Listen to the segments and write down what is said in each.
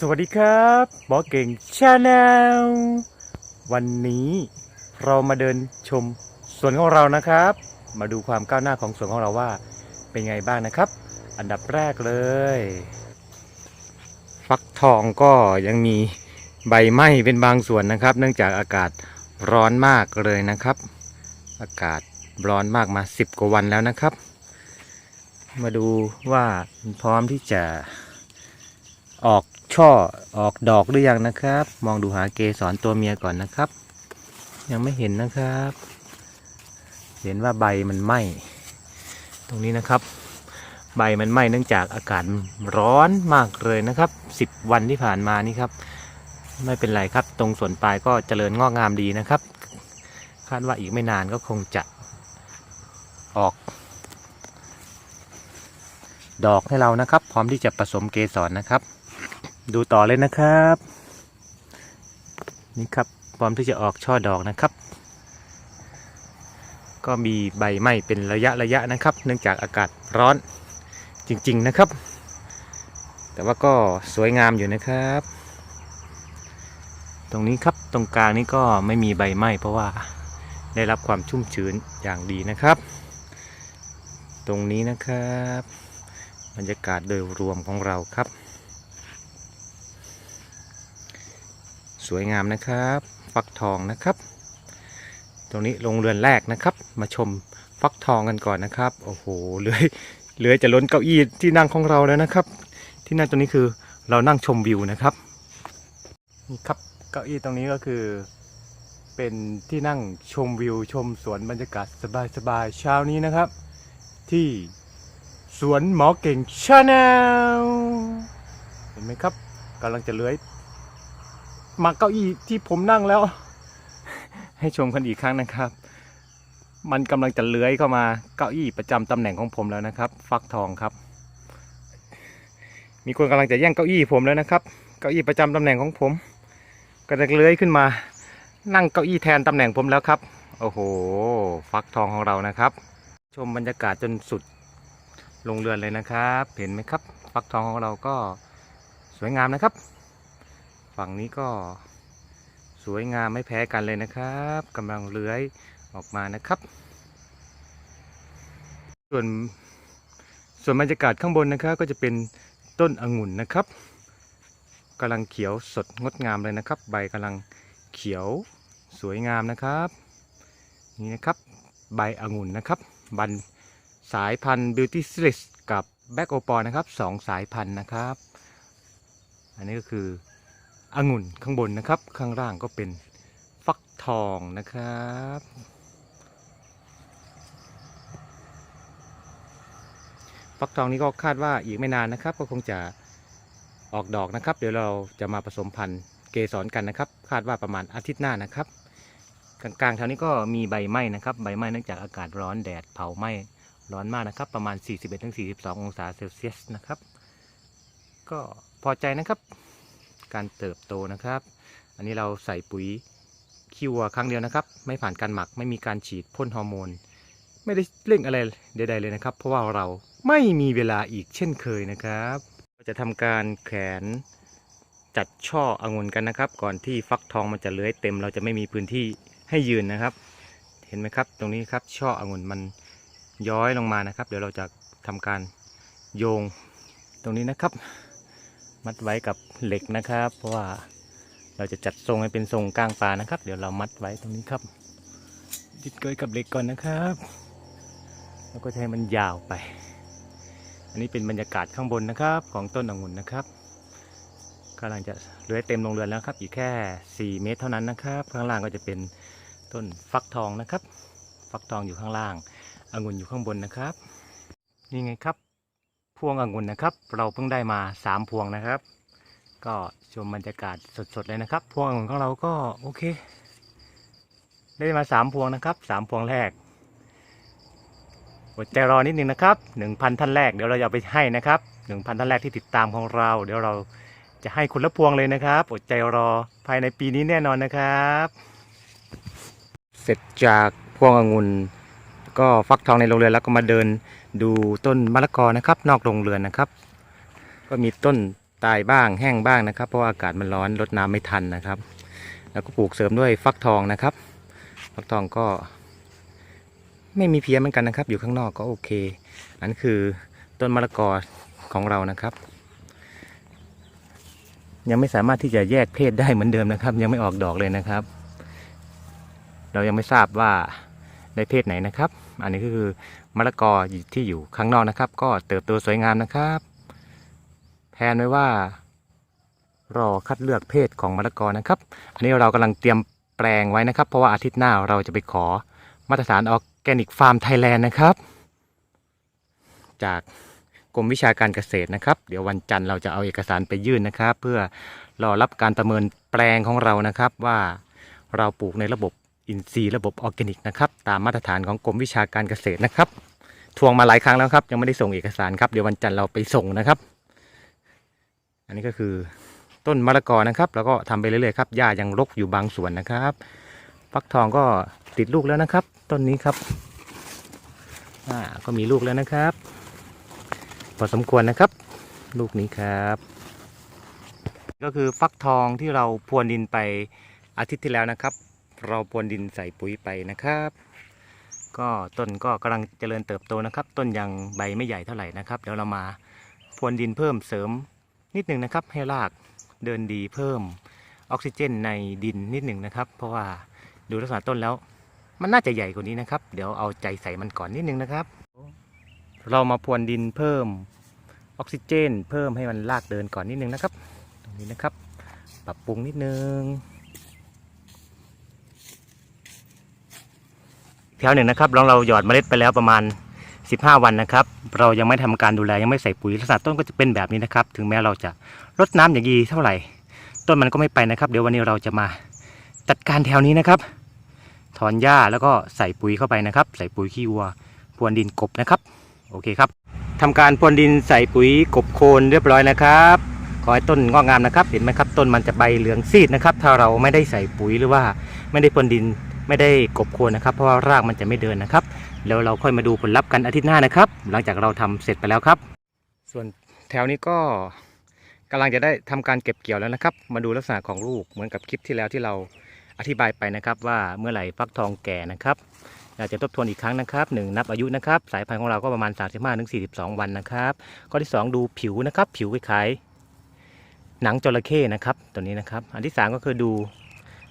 สวัสดีครับหมอเก่งชาแนลวันนี้เรามาเดินชมสวนของเรานะครับ มาดูความก้าวหน้าของสวนของเราว่าเป็นไงบ้างนะครับ อันดับแรกเลย ฟักทองก็ยังมีใบไหม้เป็นบางส่วนนะครับ เนื่องจากอากาศร้อนมากเลยนะครับ อากาศร้อนมากมา 10 กว่าวันแล้วนะครับ มาดูว่าพร้อมที่จะออก ช่อออกดอกหรือยังนะครับ มองดูหาเกสรตัวเมียก่อนนะครับ ยังไม่เห็นนะครับ เห็นว่าใบมันไหม้ตรงนี้นะครับ ใบมันไหม้เนื่องจากอากาศร้อนมากเลยนะครับ 10 วันที่ผ่านมานี่ครับ ไม่เป็นไรครับ ตรงส่วนปลายก็เจริญงอกงามดีนะครับ คาดว่าอีกไม่นานก็คงจะออก ดอกให้เรานะครับ พร้อมที่จะผสมเกสรนะครับ ดูต่อเลยนะครับ นี่ครับพร้อมที่จะออกช่อดอกนะครับ ก็มีใบไหม้เป็นระยะระยะนะครับ เนื่องจากอากาศร้อนจริง ๆนะครับ แต่ว่าก็สวยงามอยู่นะครับ ตรงนี้ครับตรงกลางนี้ก็ไม่มีใบไหม้เพราะว่าได้รับความชุ่มชื้นอย่างดีนะครับ ตรงนี้นะครับ บรรยากาศโดยรวมของเราครับ สวยงามนะครับ ฟักทองนะครับ ตรงนี้โรงเรือนแรกนะครับ มาชมฟักทองกันก่อนนะครับ โอ้โหเลือยเลือยจะล้นเก้าอี้ที่นั่งของเราแล้วนะครับ ที่นั่งตรงนี้คือเรานั่งชมวิวนะครับนี่ครับเก้าอี้ตรงนี้ก็คือ เป็นที่นั่งชมวิว ชมสวนบรรยากาศสบายๆเช้านี้นะครับ ที่สวนหมอเก่งชาแนลเห็นไหมครับกำลังจะเลื้อย มาเก้าอี้ที่ผมนั่งแล้ว ให้ชมกันอีกครั้งนะครับ มันกำลังจะเลื้อยเข้ามาเก้าอี้ประจำตำแหน่งของผมแล้วนะครับ ฟักทองครับ มีคนกำลังจะแย่งเก้าอี้ผมแล้วนะครับ เก้าอี้ประจำตำแหน่งของผมก็จะเลื้อยขึ้นมา นั่งเก้าอี้แทนตำแหน่งผมแล้วครับ โอ้โห ฟักทองของเรานะครับ ชมบรรยากาศจนสุดลงเรือนเลยนะครับ เห็นไหมครับ ฟักทองของเราก็สวยงามนะครับ ฝั่งนี้ก็สวยงามไม่แพ้กันเลยนะครับกำลังเลื้อยออกมานะครับ ส่วนส่วนบรรยากาศข้างบนนะครับก็จะเป็นต้นองุ่นนะครับกำลังเขียวสดงดงามเลยนะครับ ใบกำลังเขียวสวยงามนะครับ นี่นะครับใบองุ่นนะครับ บันสายพันธุ์ Beauty s l i s กับแบ็กโอปอนะครับสองสายพันธุ์นะครับ อันนี้ก็คือ องุ่นข้างบนนะครับ ข้างล่างก็เป็นฟักทองนะครับ ฟักทองนี้ก็คาดว่าอีกไม่นานนะครับ ก็คงจะออกดอกนะครับ เดี๋ยวเราจะมาผสมพันธุ์เกสรกันนะครับ คาดว่าประมาณอาทิตย์หน้านะครับ กลางๆแถวนี้ก็มีใบไหม้นะครับ ใบไหม้เนื่องจากอากาศร้อนแดดเผาไหม้ร้อนมากนะครับ ประมาณ 41-42 องศาเซลเซียสนะครับ ก็พอใจนะครับ การเติบโตนะครับ อันนี้เราใส่ปุ๋ยขี้วัวครั้งเดียวนะครับ ไม่ผ่านการหมักไม่มีการฉีดพ่นฮอร์โมน ไม่ได้เร่งอะไรใด ๆ เลยนะครับ เพราะว่าเราไม่มีเวลาอีกเช่นเคยนะครับเราจะทำการแขวนจัดช่อองุ่นกันนะครับ ก่อนที่ฟักทองมันจะเลื้อยเต็ม เราจะไม่มีพื้นที่ให้ยืนนะครับ เห็นไหมครับ ตรงนี้ครับช่อองุ่นมันย้อยลงมานะครับ เดี๋ยวเราจะทำการโยงตรงนี้นะครับ มัดไว้กับเหล็กนะครับ เพราะว่าเราจะจัดทรงให้เป็นทรงก้างปลานะครับ เดี๋ยวเรามัดไว้ตรงนี้ครับยึดเกยกับเหล็กก่อนนะครับ แล้วก็ให้มันยาวไป อันนี้เป็นบรรยากาศข้างบนนะครับ ของต้นองุ่นนะครับกำลังจะเลื้อยเต็มลงเรือนแล้วครับ อีกแค่ 4 เมตรเท่านั้นนะครับ ข้างล่างก็จะเป็นต้นฟักทองนะครับ ฟักทองอยู่ข้างล่างองุ่นอยู่ข้างบนนะครับ นี่ไงครับ พวงองุ่นนะครับ เราเพิ่งได้มา 3 พวงนะครับ ก็ชมบรรยากาศสดๆเลยนะครับ พวงองุ่นของเราก็โอเค ได้มา 3 พวงนะครับ 3 พวงแรกอดใจรอนิดนึงนะครับ1,000 ท่านแรกเดี๋ยวเราจะไปให้นะครับ1,000 ท่านแรกที่ติดตามของเรา เดี๋ยวเราจะให้คนละพวงเลยนะครับอดใจรอภายในปีนี้แน่นอนนะครับ เสร็จจากพวงองุ่นก็ฟักทองในโรงเรือนแล้วก็มาเดิน ดูต้นมะละกอนะครับ นอกโรงเรือนนะครับ ก็มีต้นตายบ้างแห้งบ้างนะครับ เพราะาอากาศมันร้อนรดน้ำไม่ทันนะครับ แล้วก็ปลูกเสริมด้วยฟักทองนะครับ ฟักทองก็ ไม่มีเพี้ยเหมือนกันนะครับ อยู่ข้างนอกก็โอเค อันนคือต้นมะละกอของเรานะครับ ยังไม่สามารถที่จะแยกเพศได้เหมือนเดิมนะครับ ยังไม่ออกดอกเลยนะครับ เรายังไม่ทราบว่าได้เพศไหนนะครับ อันนี้ก็คือมะละกอที่อยู่ข้างนอกนะครับ ก็เติบโตสวยงามนะครับแผนไว้ว่ารอคัดเลือกเพศของมะละกอนะครับ อันนี้เรากำลังเตรียมแปลงไว้นะครับ เพราะว่าอาทิตย์หน้าเราจะไปขอมาตรฐานออแกนิกฟาร์มไทยแลนด์นะครับ จากกรมวิชาการเกษตรนะครับ เดี๋ยววันจันทร์เราจะเอาเอกสารไปยื่นนะครับ เพื่อรอรับการประเมินแปลงของเรานะครับ ว่าเราปลูกในระบบ อินทรีย์ระบบออร์แกนิกนะครับตามมาตรฐานของกรมวิชาการเกษตรนะครับทวงมาหลายครั้งแล้วครับยังไม่ได้ส่งเอกสารครับเดี๋ยววันจันทร์เราไปส่งนะครับ อันนี้ก็คือต้นมะละกอนะครับ แล้วก็ทำไปเรื่อยๆครับหญ้ายังรกอยู่บางส่วนนะครับฟักทองก็ติดลูกแล้วนะครับ ต้นนี้ครับอ่าก็มีลูกแล้วนะครับ พอสมควรนะครับ ลูกนี้ครับ ก็คือฟักทองที่เราพรวนดินไปอาทิตย์ที่แล้วนะครับ เราพรวนดินใส่ปุ๋ยไปนะครับ ก็ต้นก็กำลังเจริญเติบโตนะครับ ต้นยังใบไม่ใหญ่เท่าไหร่นะครับ เดี๋ยวเรามาพรวนดินเพิ่มเสริมนิดหนึ่งนะครับ ให้รากเดินดีเพิ่มออกซิเจนในดินนิดหนึ่งนะครับ เพราะว่าดูลักษณะต้นแล้ว มันน่าจะใหญ่กว่านี้นะครับ เดี๋ยวเอาใจใส่มันก่อนนิดนึงนะครับ เรามาพรวนดินเพิ่มออกซิเจน เพิ่มให้มันรากเดินก่อนนิดนึงนะครับ ตรงนี้นะครับ ปรับปรุงนิดนึง แถวหนึ่งนะครับลองเราหยอดเมล็ดไปแล้วประมาณ 15 วันนะครับ เรายังไม่ทำการดูแลยังไม่ใส่ปุ๋ยลักษณะต้นก็จะเป็นแบบนี้นะครับ ถึงแม้เราจะรดน้ำอย่างดีเท่าไหร่ ต้นมันก็ไม่ไปนะครับ เดี๋ยววันนี้เราจะมาจัดการแถวนี้นะครับ ถอนหญ้าแล้วก็ใส่ปุ๋ยเข้าไปนะครับ ใส่ปุ๋ยขี้วัวพรวนดินกบนะครับ โอเคครับทำการพรวนดินใส่ปุ๋ยกบโคนเรียบร้อยนะครับขอให้ต้นงอกงามนะครับ เห็นไหมครับ ต้นมันจะใบเหลืองซีดนะครับ ถ้าเราไม่ได้ใส่ปุ๋ยหรือว่าไม่ได้พรวนดิน ไม่ได้กบโคนนะครับ เพราะว่ารากมันจะไม่เดินนะครับ แล้วเราค่อยมาดูผลลัพธ์กันอาทิตย์หน้านะครับ หลังจากเราทำเสร็จไปแล้วครับ ส่วนแถวนี้ก็กำลังจะได้ทำการเก็บเกี่ยวแล้วนะครับ มาดูลักษณะของลูกเหมือนกับคลิปที่แล้วที่เราอธิบายไปนะครับ ว่าเมื่อไหร่ฟักทองแก่นะครับอยากจะทบทวนอีกครั้งนะครับหนึ่งนับอายุนะครับ สายพันธุ์ของเราก็ประมาณ 35-42 วันนะครับ ข้อที่ 2 ดูผิวนะครับ ผิวคล้ายหนังจระเข้นะครับ ตัวนี้นะครับ อันที่ 3 ก็คือดู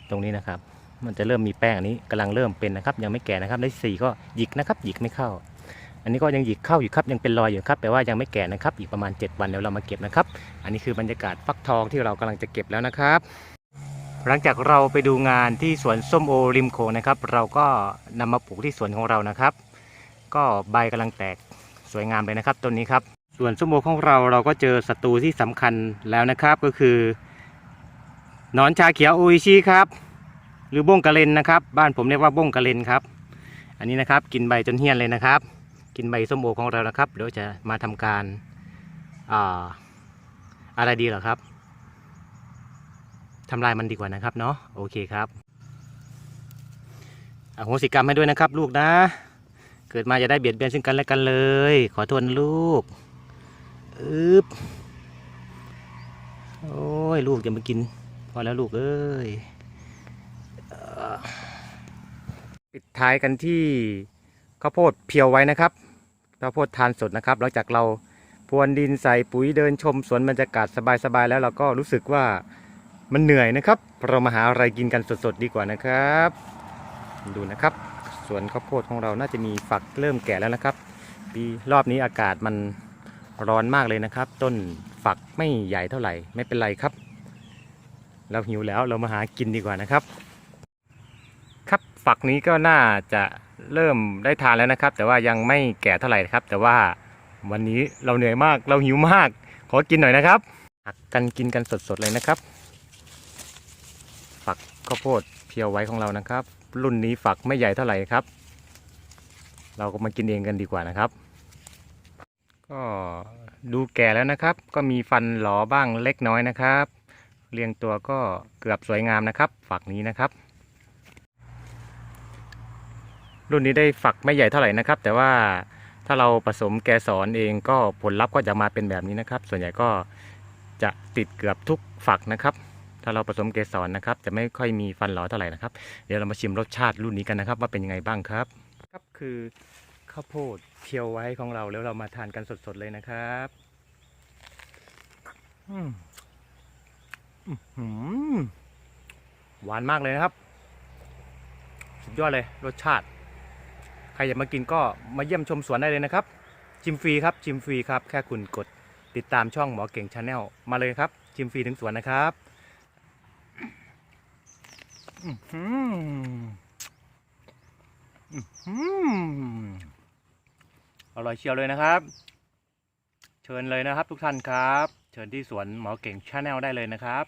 ตรงนี้นะครับ มันจะเริ่มมีแป้งอันนี้กำลังเริ่มเป็นนะครับ ยังไม่แก่นะครับได้สี่ก็หยิกนะครับหยิกไม่เข้า อันนี้ก็ยังหยิกเข้าอยู่ครับยังเป็นรอยอยู่ครับแปลว่ายังไม่แก่นะครับ อีกประมาณ 7 วันเดี๋ยวเรามาเก็บนะครับ อันนี้คือบรรยากาศฟักทองที่เรากำลังจะเก็บแล้วนะครับ หลังจากเราไปดูงานที่สวนส้มโอริมโขงนะครับ เราก็นำมาปลูกที่สวนของเรานะครับ ก็ใบกำลังแตกสวยงามเลยนะครับต้นนี้ครับส่วนส้มโอของเราเราก็เจอศัตรูที่สำคัญแล้วนะครับก็คือหนอนชาเขียวโออิชิครับ หรือบ้งกระเลนนะครับ บ้านผมเรียกว่าบ้งกระเลนครับ อันนี้นะครับกินใบจนเฮี้ยนเลยนะครับ กินใบส้มโอของเรานะครับเดี๋ยวจะมาทำการอ่าอะไรดีเหรอครับทำลายมันดีกว่านะครับเนาะโอเคครับอโหสิกรรมให้ด้วยนะครับ ลูกนะ เกิดมาจะได้เบียดเบียนซึ่งกันและกันเลย ขอโทษลูกอึบโอ้ย ลูกจะมากิน พอแล้วลูกเอ้ย ปิดท้ายกันที่ข้าวโพดเพียวไว้นะครับข้าวโพดทานสดนะครับ หลังจากเราพรวนดินใส่ปุ๋ยเดินชมสวนบรรยากาศสบายๆแล้วเราก็รู้สึกว่ามันเหนื่อยนะครับ เรามาหาอะไรกินกันสดๆดีกว่านะครับ ดูนะครับสวนข้าวโพดของเราน่าจะมีฝักเริ่มแก่แล้วนะครับ ปีรอบนี้อากาศมันร้อนมากเลยนะครับ ต้นฝักไม่ใหญ่เท่าไหร่ไม่เป็นไรครับ เราหิวแล้วเรามาหากินดีกว่านะครับครับ ฝักนี้ก็น่าจะเริ่มได้ทานแล้วนะครับ แต่ว่ายังไม่แก่เท่าไหร่ครับ แต่ว่าวันนี้เราเหนื่อยมากเราหิวมาก ขอกินหน่อยนะครับหักกันกินกันสดๆเลยนะครับ ฝักข้าวโพดเพียวไว้ของเรานะครับ รุ่นนี้ฝักไม่ใหญ่เท่าไหร่ครับ เราก็มากินเองกันดีกว่านะครับ ก็ดูแก่แล้วนะครับ ก็มีฟันหลอบ้างเล็กน้อยนะครับ เรียงตัวก็เกือบสวยงามนะครับ ฝักนี้นะครับ รุ่นนี้ได้ฝักไม่ใหญ่เท่าไหร่นะครับ แต่ว่าถ้าเราผสมแกสอนเองก็ผลลัพธ์ก็จะมาเป็นแบบนี้นะครับ ส่วนใหญ่ก็จะติดเกือบทุกฝักนะครับ ถ้าเราผสมเกสรนะครับ จะไม่ค่อยมีฟันหลอเท่าไหร่นะครับ เดี๋ยวเรามาชิมรสชาติรุ่นนี้กันนะครับ ว่าเป็นยังไงบ้างครับ ครับคือข้าวโพดเคียวไว้ของเราแล้วเรามาทานกันสดๆเลยนะครับอืมอื้อหือหวานมากเลยนะครับ สุดยอดเลยรสชาติ ใครอยากมากินก็มาเยี่ยมชมสวนได้เลยนะครับ ชิมฟรีครับชิมฟรีครับแค่คุณกดติดตามช่องหมอเก่งชาแนลมาเลยครับ ชิมฟรีถึงสวนนะครับอื้อหืออื้อหืออร่อยเชียวเลยนะครับ เชิญเลยนะครับทุกท่านครับ เชิญที่สวนหมอเก่งชาแนลได้เลยนะครับ